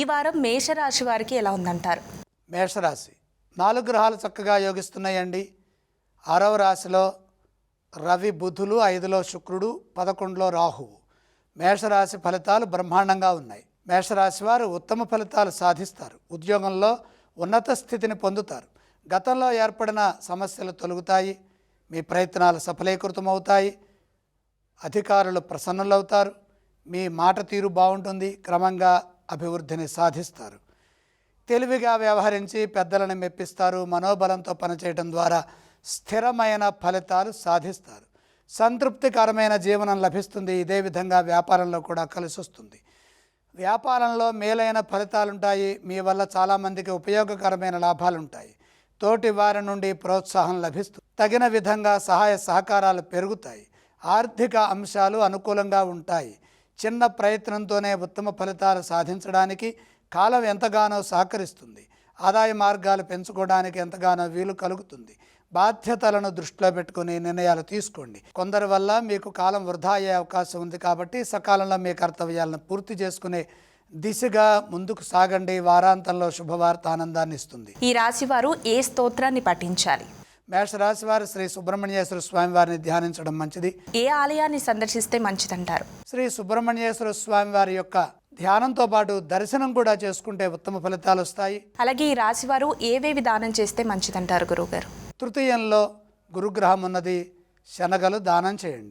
ఈ వారం మేషరాశి వారికి ఎలా ఉందంటారు? మేషరాశి. నాలుగు గ్రహాలు చక్కగా యోగిస్తున్నాయండి. ఆరవ రాశిలో రవి బుధులు ఐదులో శుక్రుడు పదకొండులో రాహువు. మేషరాశి ఫలితాలు బ్రహ్మాండంగా ఉన్నాయి. మేషరాశి వారు ఉత్తమ ఫలితాలు సాధిస్తారు. ఉద్యోగంలో ఉన్నత స్థితిని పొందుతారు. గతంలో ఏర్పడిన సమస్యలు తొలగుతాయి. మీ ప్రయత్నాలు సఫలీకృతమవుతాయి. అధికారులు ప్రసన్నులవుతారు. మీ మాట తీరు బాగుంటుంది. క్రమంగా అభివృద్ధిని సాధిస్తారు. తెలివిగా వ్యవహరించి పెద్దలను మెప్పిస్తారు మనోబలంతో పనిచేయడం ద్వారా స్థిరమైన ఫలితాలు సాధిస్తారు. సంతృప్తికరమైన జీవనం లభిస్తుంది ఇదే విధంగా వ్యాపారంలో కూడా కలిసి వస్తుంది వ్యాపారంలో మేలైన ఫలితాలుంటాయి మీ వల్ల చాలామందికి ఉపయోగకరమైన లాభాలుంటాయి. తోటి వారి నుండి ప్రోత్సాహం లభిస్తుంది తగిన విధంగా సహాయ సహకారాలు పెరుగుతాయి. ఆర్థిక అంశాలు అనుకూలంగా ఉంటాయి. చిన్న ప్రయత్నంతోనే ఉత్తమ ఫలితాలు సాధించడానికి కాలం ఎంతగానో సహకరిస్తుంది. ఆదాయ మార్గాలు పెంచుకోవడానికి ఎంతగానో వీలు కలుగుతుంది. బాధ్యతలను దృష్టిలో పెట్టుకుని నిర్ణయాలు తీసుకోండి. కొందరి వల్ల మీకు కాలం వృధా అయ్యే అవకాశం ఉంది కాబట్టి సకాలంలో మీ కర్తవ్యాలను పూర్తి చేసుకునే దిశగా ముందుకు సాగండి. వారాంతంలో శుభవార్త ఆనందాన్ని ఇస్తుంది. ఈ రాశివారు ఏ స్తోత్రాన్ని పఠించాలి? మేషరాశి వారు శ్రీ సుబ్రహ్మణ్యేశ్వర స్వామి వారిని ధ్యానించడం మంచిది. ఏ ఆలయాన్ని సందర్శిస్తే మంచిదంటారు? శ్రీ సుబ్రహ్మణ్యేశ్వర స్వామి వారి యొక్క ధ్యానంతో పాటు దర్శనం కూడా చేసుకుంటే ఉత్తమ ఫలితాలు వస్తాయి. అలాగే ఈ రాశి వారు ఏవేవి దానం చేస్తే మంచిదంటారు గురువుగారు? తృతీయంలో గురుగ్రహం ఉన్నది శనగలు దానం చేయండి.